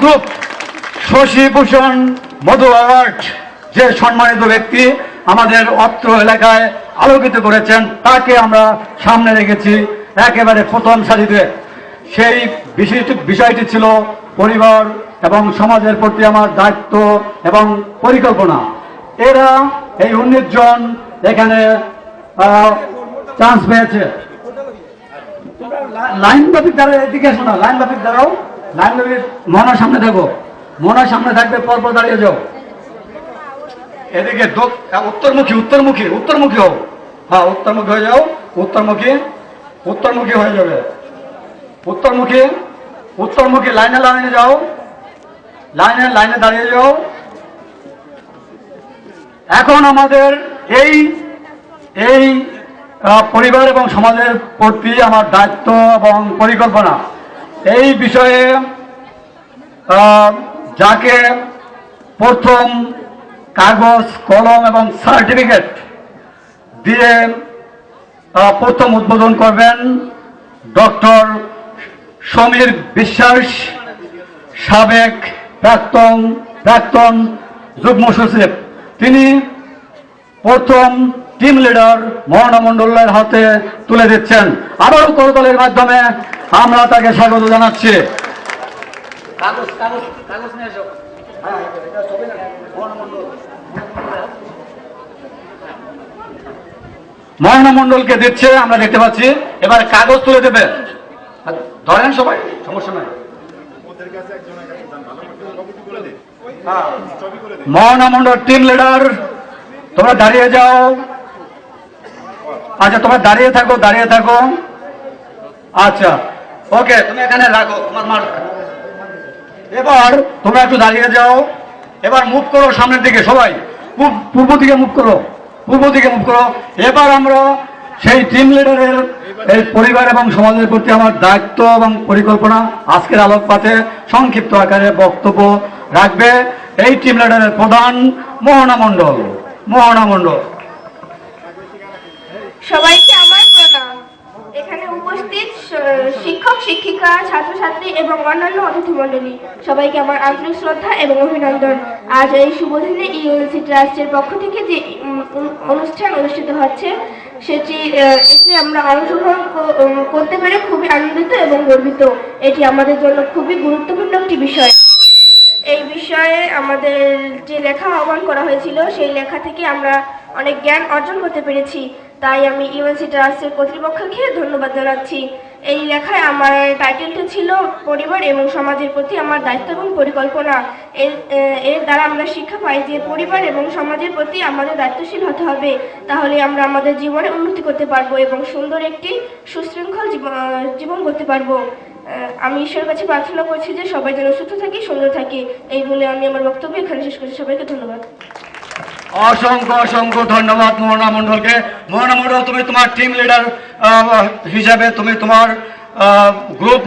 Group Shashibhushan মধু award যে সম্মানিত ব্যক্তি আমাদের অত্র এলাকায় আলোকিত করেছেন, তাকে আমরা সামনে রেখেছি একেবারে প্রথম সারিতে। সেই বিশিষ্ট বিষয়টি ছিল পরিবার এবং সমাজের প্রতি আমার দায়িত্ব এবং পরিকল্পনা। এরা এই উনিশ জন এখানে চান্স পেয়েছে। লাইন বাপিক দ্বারা এদিকে শোনা লাইন বাপিক দাঁড়াও লাইন বাপিক মনার সামনে থাকো। মনার সামনে থাকবে, পরপর দাঁড়িয়ে যাও। এদিকে উত্তরমুখী উত্তরমুখী উত্তরমুখী হও। হ্যাঁ উত্তরমুখী হয়ে যাও, উত্তরমুখী উত্তরমুখী হয়ে যাবে। উত্তরমুখী উত্তরমুখী লাইনে লাইনে যাও। লাইনে লাইনে দাঁড়িয়ে যাও। এখন আমাদের এই এই পরিবার এবং সমাজের প্রতি আমার দায়িত্ব এবং পরিকল্পনা। এই বিষয়ে যাকে প্রথম কাগজ, কলম এবং সার্টিফিকেট দিয়ে প্রথম উদ্বোধন করবেন ডক্টর সমীর বিশ্বাস, সাবেক প্রাক্তন প্রাক্তন যুগ্ম সচিব। তিনি প্রথম টিম লিডার মহানা মণ্ডলের হাতে তুলে দিচ্ছেন। আবারও করতলের মাধ্যমে আমরা তাকে স্বাগত জানাচ্ছি। কাগজ কাগজ কাগজ নিয়ে এসো এটা ছবি না মোহন মণ্ডল মহানা মণ্ডলকে দিচ্ছে আমরা দেখতে পাচ্ছি। এবার কাগজ তুলে দেবে। ধরেন সবাই সমস্যা নাই। মহানা মণ্ডল টিম লিডার তোমরা দাঁড়িয়ে যাও। আচ্ছা তোমরা দাঁড়িয়ে থাকো দাঁড়িয়ে থাকো। আচ্ছা ওকে, তুমি এখানে রাখো, তোমার মার এবার তোমরা একটু দাঁড়িয়ে যাও। এবার মুভ করো সামনের দিকে, সবাই। পূর্ব দিকে মুভ করো, পূর্ব দিকে মুভ করো। এবার আমরা সেই টিম লিডারের এই পরিবার এবং সমাজের প্রতি আমার দায়িত্ব এবং পরিকল্পনা, আজকের আলোকপাতে সংক্ষিপ্ত আকারে বক্তব্য রাখবে এই টিম লিডারের প্রধান মোহনা মণ্ডল মোহনা মণ্ডল। সবাইকে আমার প্রণাম। এখানে উপস্থিত শিক্ষক, শিক্ষিকা, ছাত্রছাত্রী এবং অন্যান্য অতিথি মণ্ডলী সবাইকে আমার আন্তরিক শ্রদ্ধা এবং অভিনন্দন। আজ এই শুভ দিনে ইউএনসি ট্রাস্টের পক্ষ থেকে যে অনুষ্ঠান অনুষ্ঠিত হচ্ছে, সেটি এতে আমরা অংশগ্রহণ করতে পেরে খুবই আনন্দিত এবং গর্বিত। এটি আমাদের জন্য খুবই গুরুত্বপূর্ণ একটি বিষয়। এই বিষয়ে আমাদের যে লেখা আহ্বান করা হয়েছিল, সেই লেখা থেকে আমরা অনেক জ্ঞান অর্জন করতে পেরেছি। তাই আমি ইউএনসি ট্রাস্টের কর্তৃপক্ষকে ধন্যবাদ জানাচ্ছি। এই লেখায় আমার টাইটেলটা ছিল পরিবার এবং সমাজের প্রতি আমার দায়িত্ব এবং পরিকল্পনা। এর এর দ্বারা আমরা শিক্ষা পাই যে পরিবার এবং সমাজের প্রতি আমাদের দায়িত্বশীল হতে হবে। তাহলে আমরা আমাদের জীবনে উন্নতি করতে পারব এবং সুন্দর একটি সুশৃঙ্খল জীবন জীবন করতে পারব। আমি ঈশ্বরের কাছে প্রার্থনা করছি যে সবাই যেন সুস্থ থাকি, সুন্দর থাকি। এই বলে আমি আমার বক্তব্য এখানে শেষ করছি। সবাইকে ধন্যবাদ। অসংখ্য অসংখ্য ধন্যবাদ মোহনা মন্ডলকে মোহনা মন্ডল তুমি তোমার টিম লিডার হিসাবে তুমি তোমার গ্রুপ